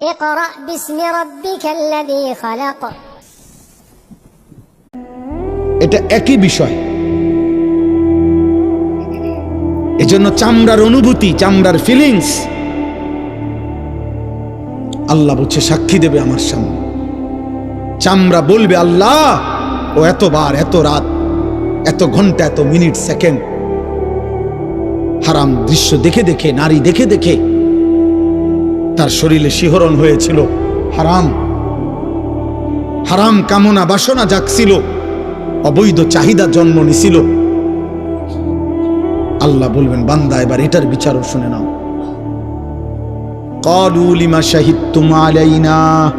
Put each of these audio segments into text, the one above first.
اقرأ باسم ربك الذي خلق এটা একই বিষয় এজন্য চামড়ার অনুভূতি চামড়ার ফিলিংস আল্লাহ বলছে সাক্ষী দেবে আমার সামনে চামড়া বলবে আল্লাহ ও এতবার এত রাত এত ঘন্টা এত মিনিট সেকেন্ড হারাম দৃশ্য দেখে দেখে নারী দেখে দেখে তার শরীরে শিহরণ হয়েছিল। হারাম। হারাম কামনা বাসনা জাগছিল। অবৈধ চাহিদা জন্ম নিছিল। আল্লাহ বলবেন, বান্দা, এবার এটার বিচারও শুনে নাও। কলু লিমা শাহিদতুম আলাইনা।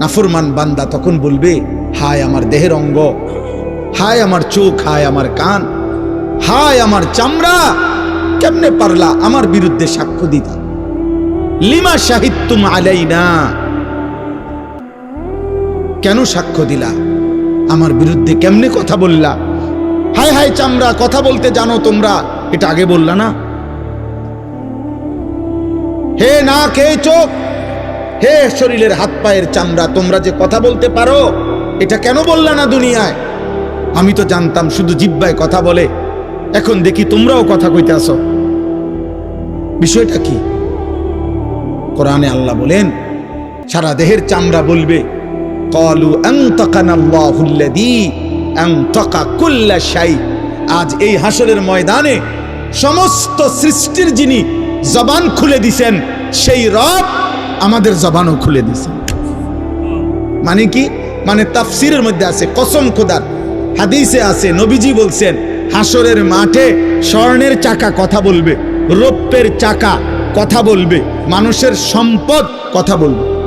নাফরমান বান্দা তখন বলবে, হায় আমার দেহের অঙ্গ, হায় আমার চোখ, হায় আমার কান, হায় আমার চামড়া, কেমনে পারলা আমার বিরুদ্ধে সাক্ষ্য দিতা? লিমা শাহিদতুম আলাইনা? কেন সাক্ষ্য দিলা? আমার বিরুদ্ধে কেমনে কথা বললা? হায় হায় চামড়া, কথা বলতে জানো তোমরা? এটা আগে বললা না? হে না কে চোখ হে শরীরের হাত পায়ের চামড়া, তোমরা যে কথা বলতে পারো, এটা কেন বললা না দুনিয়ায়? আমি তো জানতাম শুধু জিব্বায় কথা বলে। এখন দেখি তোমরাও কথা কইতে আসো। বিষয়টা কি? কোরআনে আল্লাহ বলেন, সারা দেহের চামড়া বলবে, কলু আজ এই হাসরের ময়দানে সমস্ত সৃষ্টির যিনি জবান খুলে দিছেন, সেই রব আমাদের জবানও খুলে দিছেন মানে কি? মানে তাফসিরের মধ্যে আছে, কসম খোদার। হাদিসে আছে, নবীজি বলছেন, হাসরের মাঠে স্বর্ণের চাকা কথা বলবে, রৌপ্যের চাকা কথা বলবে, মানুষের সম্পদ কথা বলবে।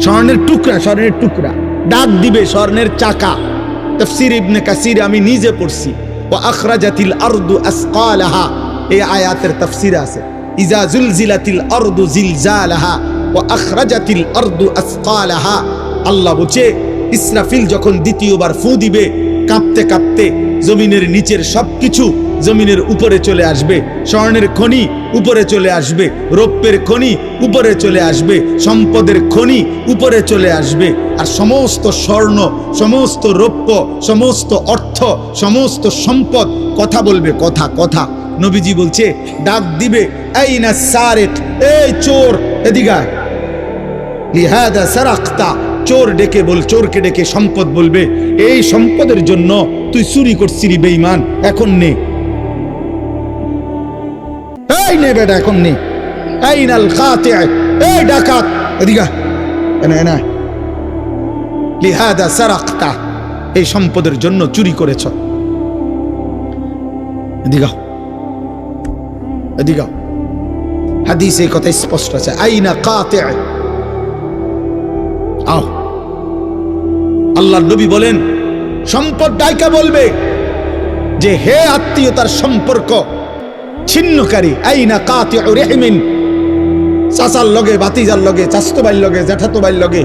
স্বর্ণের টুকরা স্বর্ণের টুকরা। ডাক দিবে স্বর্ণের চাকা। তফসির ইবনে কাসির আমি নিজে পড়ছি। ও আখরাজাতিল আরদু আসকালাহা। এই আয়াতের তফসির আছে। ইজা জুলজিলাতিল আরদু জিলজালাহা। ও আখরাজাতিল আরদু আসকালাহা। আল্লাহ বলছে, ইসরাফিল যখন দ্বিতীয়বার ফু দিবে, কাঁপতে কাঁপতে জমিনের নিচের সবকিছু জমিনের উপরে চলে আসবে, স্বর্ণের খনি উপরে চলে আসবে, রৌপ্যের খনি উপরে চলে আসবে, সম্পদের খনি উপরে চলে আসবে, আর সমস্ত স্বর্ণ, সমস্ত রৌপ্য, সমস্ত অর্থ, সমস্ত সম্পদ কথা বলবে, কথা কথা। নবীজি বলছে, ডাক দিবে, এই না সারেট, এই চোর এদিগায় লিহাদা সারাক্তা, চোর ডেকে বল, চোরকে ডেকে সম্পদ বলবে, এই সম্পদের জন্য তুই চুরি করছিলি বেইমান এখন নে। এই বেটা এখন খাতে এই ডাকাত, এদিকে লিহাদা সারাক্তা, এই সম্পদের জন্য চুরি করেছ। এদিকে। এদিকে। হাদিসে এই কথা স্পষ্ট আছে। আইনা কাতে আও। আল্লাহ নবী বলেন, সম্পদ ডাইকা বলবে যে হে আত্মীয়তার সম্পর্ক ছিন্নকারী। আইনা কাতে রেহমিন। চাচার লগে বাতিজার লগে চাস্তো লগে জ্যাঠাতো লগে,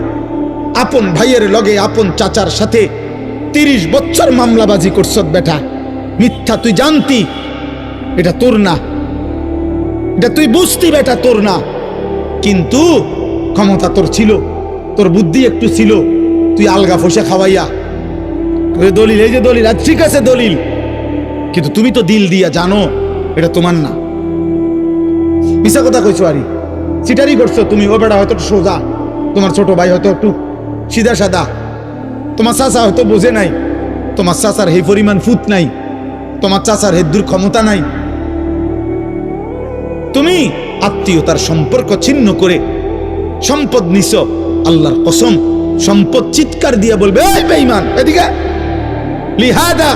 আপন ভাইয়ের লগে, আপন চাচার সাথে তিরিশ বছর মামলাবাজি করছ বেটা। মিথ্যা তুই জানতি? এটা তোর না। এটা তুই বুঝতি বেটা, তোর না। কিন্তু ক্ষমতা তোর ছিল, তোর বুদ্ধি একটু ছিল। তুই আলগা ফসে খাওয়াইয়া। দলিল, এই যে দলিল, আর ঠিক আছে দলিল। কিন্তু তুমি তো দিল দিয়া জানো। এটা তোমার না। মিশা কথা কইছো আরি। সিটারি করছ তুমি, ও বেটা হয়তো সোজা। তোমার ছোট ভাই হয়তো একটু সিধা সাদা তোমার চাচা হয়তো বোঝে নাই। তোমার চাচার হে পরিমাণ ফুট নাই। তোমার চাচার হেদ্দুর ক্ষমতা নাই। তুমি আত্মীয়তার সম্পর্ক ছিন্ন করে সম্পদ নিছ, আল্লাহর কসম। সম্পদ চিৎকার দিয়ে বলবে এদিকে লিহাদা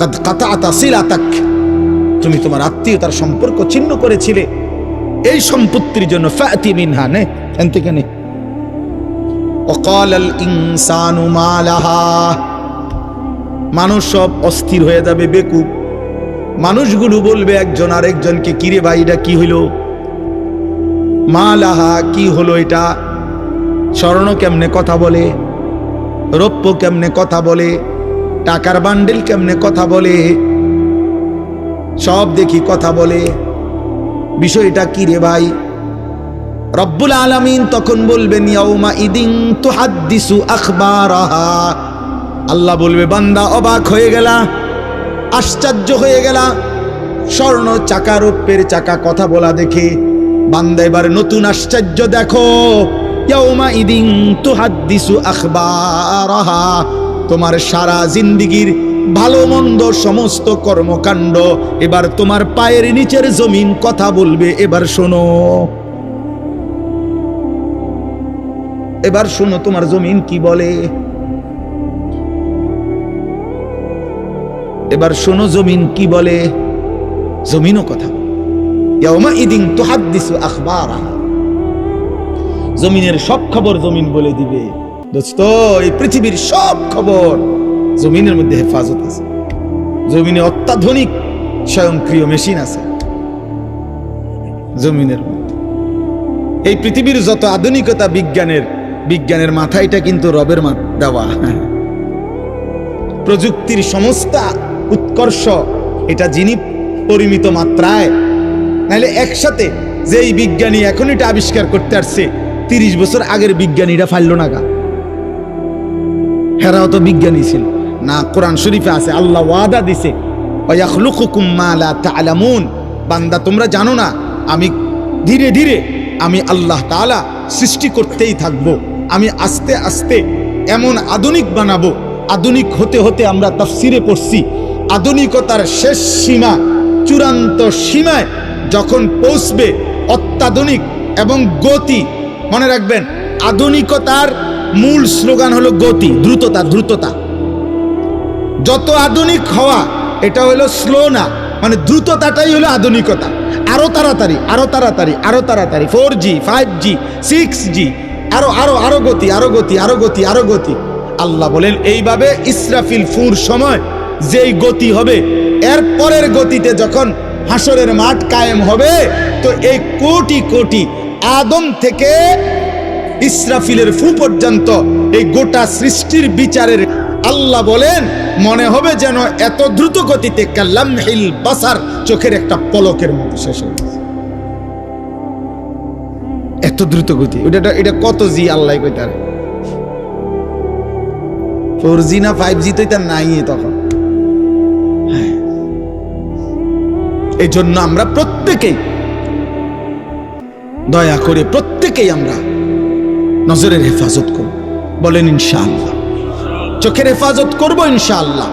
কাদ কাতা সিলাতাক। তুমি তোমার আত্মীয়তার সম্পর্ক ছিন্ন করেছিলে। এই সম্পত্তির জন্য ফাতি মিনহা নে এন থেকে নে ইনসানু মালাহা। মানুষ সব অস্থির হয়ে যাবে বেকুব। মানুষগুলো বলবে একজন আরেকজনকে, কিরে ভাই, এটা কি হইল? মালাহা, কি হলো এটা? স্বর্ণ কেমনে কথা বলে? রৌপ্য কেমনে কথা বলে? টাকার বান্ডেল কেমনে কথা বলে? সব দেখি কথা বলে। বিষয়টা কি রে ভাই? রব্বুল আলামিন তখন বলবেন আখবারাহা। আল্লাহ বলবে, বান্দা অবাক হয়ে গেলা, আশ্চর্য হয়ে গেলা। স্বর্ণ চাকা রূপের চাকা কথা বলা দেখে বান্দা এবার নতুন আশ্চর্য দেখো। ইয়াউমা ইদিন তুহাদ্দিসু আখবারাহা। তোমার সারা জিন্দিগির ভালো মন্দ সমস্ত কর্মকাণ্ড, এবার তোমার পায়ের নিচের জমিন কথা বলবে, এবার শোনো। এবার শোনো তোমার জমিন কি বলে। এবার শোনো জমিন কি বলে। জমিনও কথা। ইয়াউমা ইদিন তুহাদ্দিসু আখবারাহা। জমিনের সব খবর জমিন বলে দিবে। দোস্ত, এই পৃথিবীর সব খবর জমিনের মধ্যে হেফাজত আছে। জমিনে অত্যাধুনিক স্বয়ংক্রিয় মেশিন আছে। জমিনের মধ্যে। এই পৃথিবীর যত আধুনিকতা বিজ্ঞানের বিজ্ঞানের মাথা, এটা কিন্তু রবের মা দেওয়া। প্রযুক্তির সমস্ত উৎকর্ষ, এটা যিনি পরিমিত মাত্রায়, নাহলে একসাথে যে এই বিজ্ঞানী এখন এটা আবিষ্কার করতে আসছে, তিরিশ বছর আগের বিজ্ঞানীরা ফাইল না গা। হেরাও তো বিজ্ঞানী ছিল। না, কোরআন শরীফে আছে, আল্লাহ ওয়াদা দিছে তা'লামুন। বান্দা, তোমরা জানো না, আমি ধীরে ধীরে, আমি আল্লাহ তাআলা সৃষ্টি করতেই থাকব। আমি আস্তে আস্তে এমন আধুনিক বানাবো, আধুনিক হতে হতে আমরা তাফসিরে পড়ছি, আধুনিকতার শেষ সীমা, চূড়ান্ত সীমায় যখন পৌঁছবে অত্যাধুনিক এবং গতি, মনে রাখবেন, আধুনিকতার মূল স্লোগান হলো গতি, দ্রুততা দ্রুততা। যত আধুনিক হওয়া, এটা হলো স্লো না মানে দ্রুততাটাই হলো আধুনিকতা। আরও তাড়াতাড়ি আরও তাড়াতাড়ি আরও তাড়াতাড়ি four G five G six G আরও আরও আরও গতি আরও গতি আরও গতি আরও গতি। আল্লাহ বলেন, এইভাবে ইসরাফিল ফুর সময় যেই গতি হবে, এর পরের গতিতে যখন হাসরের মাঠ কায়েম হবে, তো এই কোটি কোটি আদম থেকে ইসরাফিলের ফু পর্যন্ত এই গোটা সৃষ্টির বিচারের আল্লাহ বলেন, মনে হবে যেন এত দ্রুত গতিতে কাল্লাম বাসার চোখের একটা পলকের মতো শেষ হয়ে গেছে। এত দ্রুত গতি এটা এটা কত জি আল্লাহ কইতার ফোর জি না ফাইভ জি তো এটা নাই তখন হ্যাঁ। এই জন্য আমরা প্রত্যেকেই দয়া করে প্রত্যেকেই আমরা নজরের হেফাজত করব। বলেন ইনশাআল্লাহ। চোখের হেফাজত করব ইনশাআল্লাহ।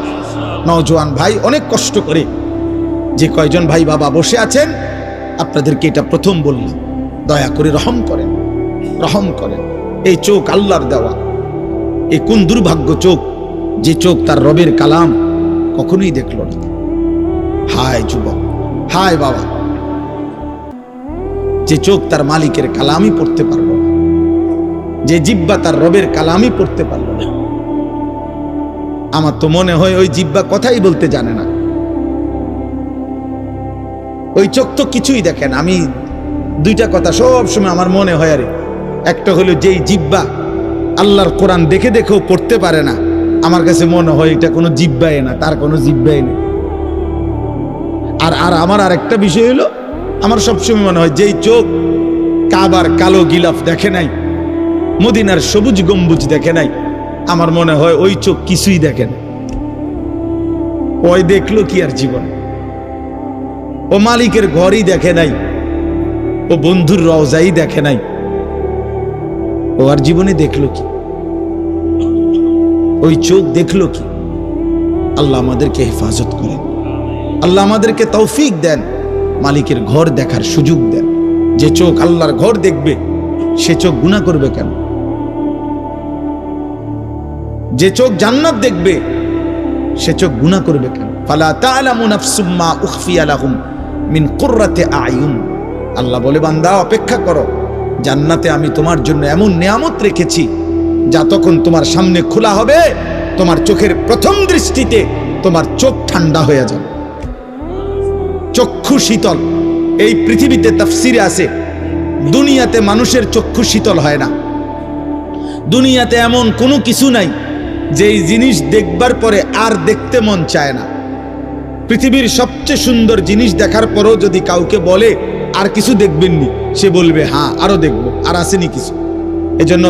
নওজোয়ান ভাই অনেক কষ্ট করে যে কয়জন ভাই বাবা বসে আছেন, আপনাদেরকে এটা প্রথম বললাম। দয়া করে রহম করেন রহম করেন। এই চোখ আল্লাহর দেওয়া। এই কোন দুর্ভাগ্য চোখ, যে চোখ তার রবের কালাম কখনোই দেখল না। হায় যুবক, হায় বাবা। যে চোখ তার মালিকের কালামই পড়তে পারল না। যে জিব্বা তার রবের কালামই পড়তে পারল না। আমার তো মনে হয় ওই জিব্বা কথাই বলতে জানে না। ওই চোখ তো কিছুই দেখেন আমি দুইটা কথা সব সময় আমার মনে হয়, আরে একটা হলো যেই জিব্বা আল্লাহর কোরআন দেখে দেখেও পড়তে পারে না, আমার কাছে মনে হয় এটা কোনো জিব্বাই না, তার কোনো জিব্বাই নেই। আর আর আমার আর একটা বিষয় হলো, আমার সবসময় মনে হয় যেই চোখ কাবার কালো গিলাফ দেখে নাই মদিনার সবুজ গম্বুজ দেখে নাই। আমার মনে হয় ওই চোখ কিছুই দেখে না। ওই দেখল কি আর জীবন? ও মালিকের ঘরই দেখে নাই। ও বন্ধুর রওজাই দেখে নাই। ও আর জীবনে দেখল কি? ওই চোখ দেখল কি? আল্লাহ আমাদেরকে হেফাজত করেন। আল্লাহ আমাদেরকে তৌফিক দেন। মালিকের ঘর দেখার সুযোগ দেন। যে চোখ আল্লাহর ঘর দেখবে, সে চোখ গুণা করবে কেন? যে চোখ জান্নাত দেখবে, সে চোখ গুণা করবে কেন? ফালা মিন আল্লাহ বলে, বান্দা, অপেক্ষা করো। জান্নাতে আমি তোমার জন্য এমন নিয়ামত রেখেছি, যা তখন তোমার সামনে খোলা হবে, তোমার চোখের প্রথম দৃষ্টিতে তোমার চোখ ঠান্ডা হয়ে যাবে। চক্ষু শীতল। এই পৃথিবীতে তাফসিরে আছে, দুনিয়াতে মানুষের চক্ষু শীতল হয় না। দুনিয়াতে এমন কোনো কিছু নাই যে এই জিনিস দেখবার পরে আর দেখতে মন চায় না। পৃথিবীর সবচেয়ে সুন্দর জিনিস দেখার পরও যদি কাউকে বলে, আর কিছু দেখবেননি সে বলবে হ্যাঁ আরও দেখব, আর আসেনি কিছু। এজন্য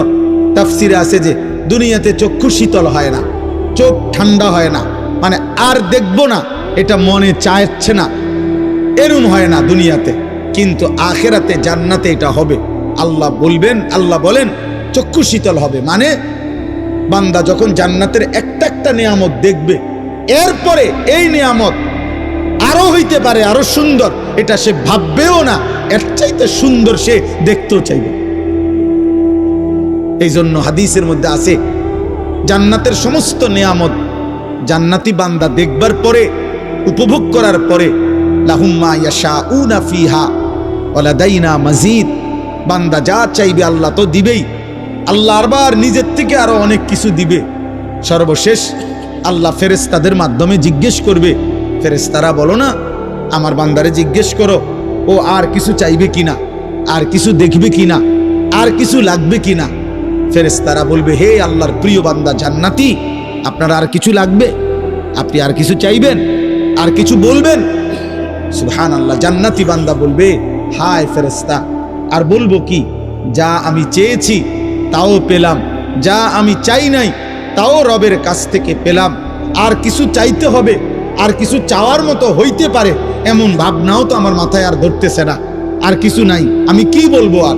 তাফসিরে আছে যে, দুনিয়াতে চক্ষু শীতল হয় না, চোখ ঠান্ডা হয় না মানে আর দেখব না, এটা মনে চাইছে না। এরম হয় না দুনিয়াতে, কিন্তু আখেরাতে জান্নাতে এটা হবে। আল্লাহ বলবেন, আল্লাহ বলেন, চক্ষু শীতল হবে। মানে বান্দা যখন জান্নাতের একটা একটা নিয়ামত দেখবে, এরপরে এই নিয়ামত আরও হইতে পারে, আরও সুন্দর। এটা সে ভাববেও না, এর চাইতে সুন্দর সে দেখতেও চাইবে। এই জন্য হাদিসের মধ্যে আছে, জান্নাতের সমস্ত নিয়ামত জান্নাতি বান্দা দেখবার পরে, উপভোগ করার পরে লাহুম্মা ইয়াশাউনা ফিহা মাজিদ। বান্দা যা চাইবে আল্লাহ তো দিবেই। আল্লাহ আরবার নিজের থেকে আরও অনেক কিছু দিবে। সর্বশেষ আল্লাহ ফেরেস্তাদের মাধ্যমে জিজ্ঞেস করবে ফেরেস্তারা বলো না, আমার বান্দারে জিজ্ঞেস করো, ও আর কিছু চাইবে কিনা, আর কিছু দেখবে কিনা, আর কিছু লাগবে কিনা? ফেরেস্তারা বলবে, হে আল্লাহর প্রিয় বান্দা জান্নাতি, আপনার আর কিছু লাগবে? আপনি আর কিছু চাইবেন? আর কিছু বলবেন? সুবহান আল্লাহ জান্নাতি বান্দা বলবে, হায় ফেরেস্তা আর বলব কি, যা আমি চেয়েছি তাও পেলাম। যা আমি চাই নাই, তাও রবের কাছ থেকে পেলাম। আর কিছু চাইতে হবে, আর কিছু চাওয়ার মতো হইতে পারে, এমন ভাবনাও তো আমার মাথায় আর ধরতেছে না। আর কিছু নাই, আমি কি বলব আর?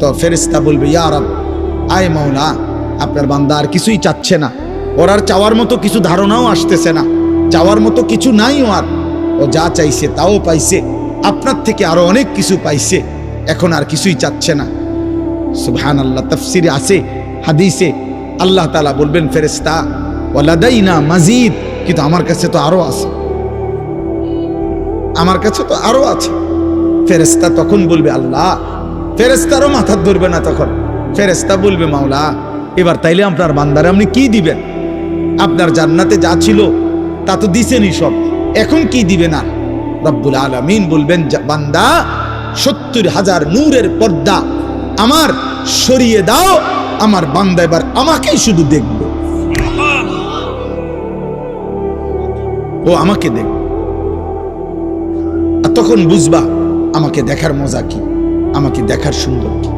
তো ফেরেস্তা বলবে, ইয়া রব, আয় মাওলা, আপনার বান্দা আর কিছুই চাচ্ছে না। ওর আর চাওয়ার মতো কিছু ধারণাও আসতেছে না। চাওয়ার মতো কিছু নাই ও আর। ও যা চাইছে তাও পাইছে, আপনার থেকে আরও অনেক কিছু পাইছে। এখন আর কিছুই চাচ্ছে না। সুবহান আল্লাহ তফসিরে আছে, হাদিসে আল্লাহ তালা বলবেন ফেরেস্তা ওলাদাই না মাজিদ, কিন্তু আমার কাছে তো আরও আছে। আমার কাছে তো আরও আছে। ফেরেস্তা তখন বলবে, আল্লাহ ফেরেস্তারও মাথা ধরবে না তখন। ফেরেস্তা বলবে, মাওলা, এবার তাইলে আপনার বান্দারে আপনি কি দিবেন? আপনার জান্নাতে যা ছিল, তা তো দিছেনই সব। এখন কি দিবেন আর? রব্বুল আলমিন বলবেন বান্দা, সত্তর হাজার নূরের পর্দা আমার সরিয়ে দাও, আমার বান্দা এবার আমাকেই শুধু দেখবে। ও আমাকে দেখবে। আর তখন বুঝবা আমাকে দেখার মজা কি, আমাকে দেখার সুন্দর কি।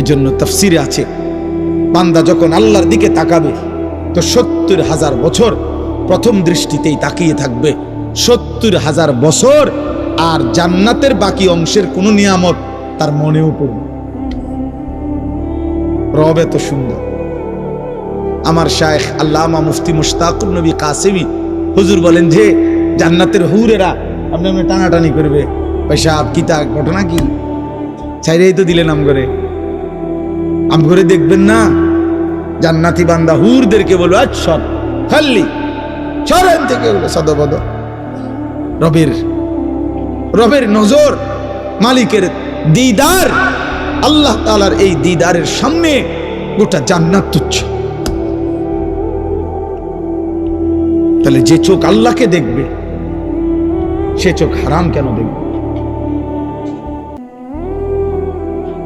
এজন্য তফসিরে আছে, বান্দা যখন আল্লাহর দিকে তাকাবে, তো সত্তর হাজার বছর প্রথম দৃষ্টিতেই তাকিয়ে থাকবে, সত্তর হাজার বছর আর জান্নাতের বাকি অংশের কোনো নিয়ামত তার মনেও পড়বে রব এত সুন্দর। আমার শায়েখ আল্লামা মুফতি মুশতাকুর নবী কাসেমি হুজুর বলেন যে, জান্নাতের হুরেরা আপনি আপনি টানাটানি করবে। পয়সা কিতা ঘটনা কি? ছাইরেই তো দিলেন আম করে আম করে দেখবেন না, জান্নাতি বান্দা হুরদেরকে বলব সব খাল্লি সরেন থেকে সদবদ রবের রবের নজর, মালিকের দিদার, আল্লাহ তালার এই দিদারের সামনে গোটা জান্নাত তুচ্ছ। তাহলে যে চোখ আল্লাহকে দেখবে, সে চোখ হারাম কেন দেখবে?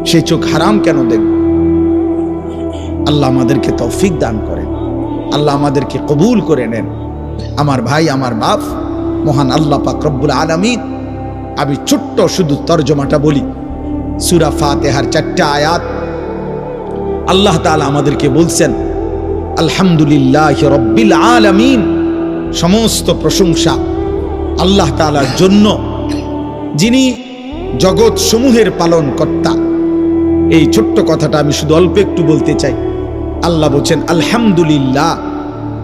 সে চোখ হারাম কেন দেখবে? আল্লাহ আমাদেরকে তৌফিক দান করেন। আল্লাহ আমাদেরকে কবুল করে নেন। আমার ভাই, আমার বাপ, মহান আল্লাহ পাক রব্বুল আলামিন আমি ছোট্ট শুধু তর্জমাটা বলি। সুরা ফাতেহার চারটা আয়াত। আল্লাহ তাআলা আমাদেরকে বলছেন, আলহামদুলিল্লাহ রব্বিল আলামিন। সমস্ত প্রশংসা আল্লাহ তাআলার জন্য, যিনি জগৎ সমূহের পালন কর্তা এই ছোট্ট কথাটা আমি শুধু অল্প একটু বলতে চাই। আল্লাহ বলছেন, আলহামদুলিল্লাহ।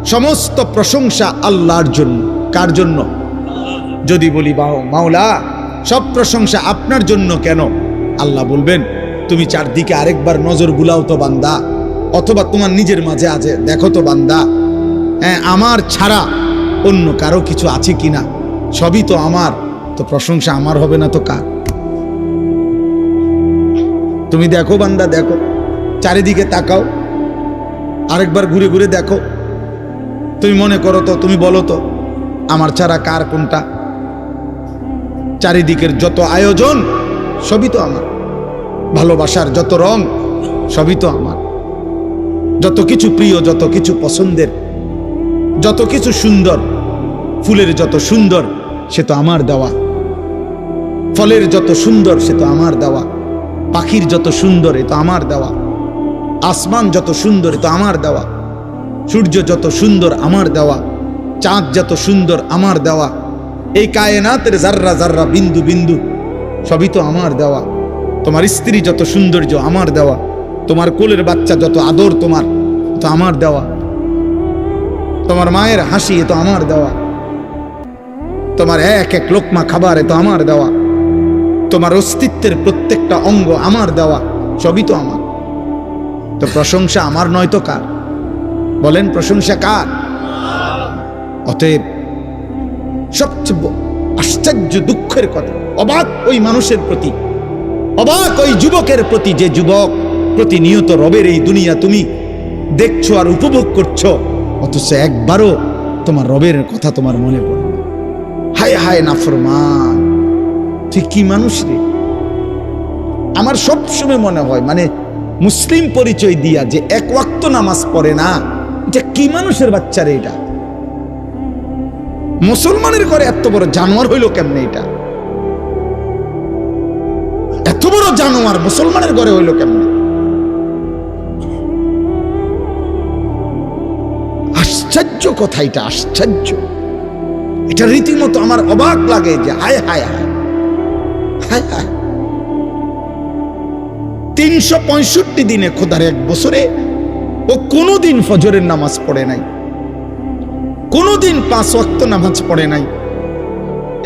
সমস্ত প্রশংসা আল্লাহর জন্য। কার জন্য? যদি বলি বাও মাওলা। সব প্রশংসা আপনার জন্য কেন? আল্লাহ বলবেন, তুমি চারদিকে আরেকবার নজর বুলাও তো বান্দা, অথবা তোমার নিজের মাঝে আছে, দেখো তো বান্দা। হ্যাঁ আমার ছাড়া অন্য কারও কিছু আছে কি না সবই তো আমার, তো প্রশংসা আমার হবে না তো কার? তুমি দেখো বান্দা, দেখো, চারিদিকে তাকাও, আরেকবার ঘুরে ঘুরে দেখো। তুমি মনে করো তো, তুমি বলো তো, আমার ছাড়া কার কোনটা? চারিদিকের যত আয়োজন, সবই তো আমার। ভালোবাসার যত রং, সবই তো আমার। যত কিছু প্রিয়, যত কিছু পছন্দের, যত কিছু সুন্দর, ফুলের যত সুন্দর, সে তো আমার দেওয়া। ফলের যত সুন্দর, সে তো আমার দেওয়া। পাখির যত সুন্দর, এ তো আমার দেওয়া। আসমান যত সুন্দর, এ তো আমার দেওয়া। সূর্য যত সুন্দর, আমার দেওয়া। চাঁদ যত সুন্দর, আমার দেওয়া। এই কায়নাতের জাররা জাররা বিন্দু বিন্দু, সবই তো আমার দেওয়া। তোমার স্ত্রী যত সৌন্দর্য আমার দেওয়া। তোমার কোলের বাচ্চা যত আদর তোমার তো আমার দেওয়া। তোমার মায়ের হাসি এ তো আমার দেওয়া। তোমার এক এক লোকমা খাবার এ তো আমার দেওয়া। তোমার অস্তিত্বের প্রত্যেকটা অঙ্গ আমার দেওয়া, সবই তো আমার। তো প্রশংসা আমার নয় তো কার? বলেন প্রশংসা কার? অতএব সবচেয়ে আশ্চর্য দুঃখের কথা। অবাক ওই মানুষের প্রতি। অবাক ওই যুবকের প্রতি যে যুবক প্রতিনিয়ত রবের এই দুনিয়া তুমি দেখছ আর উপভোগ করছ, অথচ একবারও তোমার রবের কথা তোমার মনে পড়ে। হায় হায় নাফরমান, তুই কি মানুষ রে? আমার সবসময় মনে হয় মানে মুসলিম পরিচয় দিয়া যে এক ওয়াক্ত নামাজ পড়ে না, এটা কি মানুষের বাচ্চারে এটা? মুসলমানের ঘরে এত বড় জানোয়ার হইল কেমনে এটা? এত বড় জানোয়ার মুসলমানের ঘরে হইল কেমনে? আশ্চর্য কথা এটা, আশ্চর্য। এটা রীতিমতো আমার অবাক লাগে যে হায় হায় হায়। হায় তিনশো পঁয়ষট্টি দিনে খোদার এক বছরে ও কোনোদিন ফজরের নামাজ পড়ে নাই। কোনোদিন পাঁচ ওয়াক্ত নামাজ পড়ে নাই।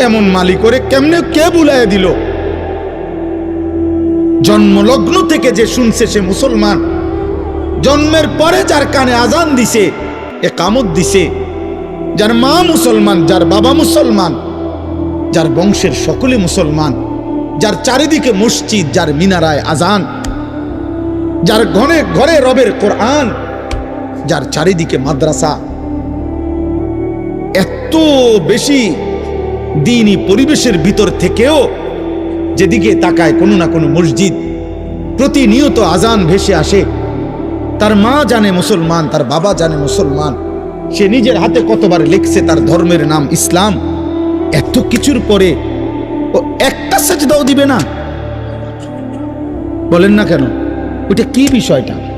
এমন মালি করে কেমনে কে বুলায় দিল? জন্মলগ্ন থেকে যে শুনছে সে মুসলমান, জন্মের পরে যার কানে আজান দিছে, এ কামত দিছে, যার মা মুসলমান, যার বাবা মুসলমান, যার বংশের সকলে মুসলমান, যার চারিদিকে মসজিদ, যার মিনারায় আজান, যার ঘরে ঘরে রবের কোরআন, যার চারিদিকে মাদ্রাসা এত বেশি দিনই পরিবেশের ভিতর থেকেও যেদিকে তাকায় কোনো না কোনো মসজিদ, প্রতিনিয়ত আজান ভেসে আসে। তার মা জানে মুসলমান, তার বাবা জানে মুসলমান। সে নিজের হাতে কতবার লিখছে তার ধর্মের নাম ইসলাম। এত কিছুর পরে ও একটা সাজদাও দিবে না। বলেন না কেন? ওইটা কি বিষয়টা?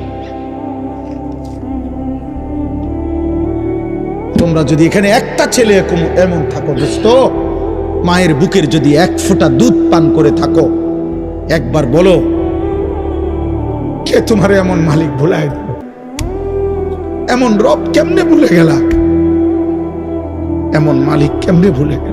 তোমরা যদি এখানে একটা ছেলে এমন থাকো, দোস্ত, মায়ের বুকের যদি এক ফোঁটা দুধ পান করে থাকো, একবার বলো, কে তোমার এমন মালিক দিল এমন রব কেমনে ভুলে গেলা? এমন মালিক কেমনে ভুলে গেল?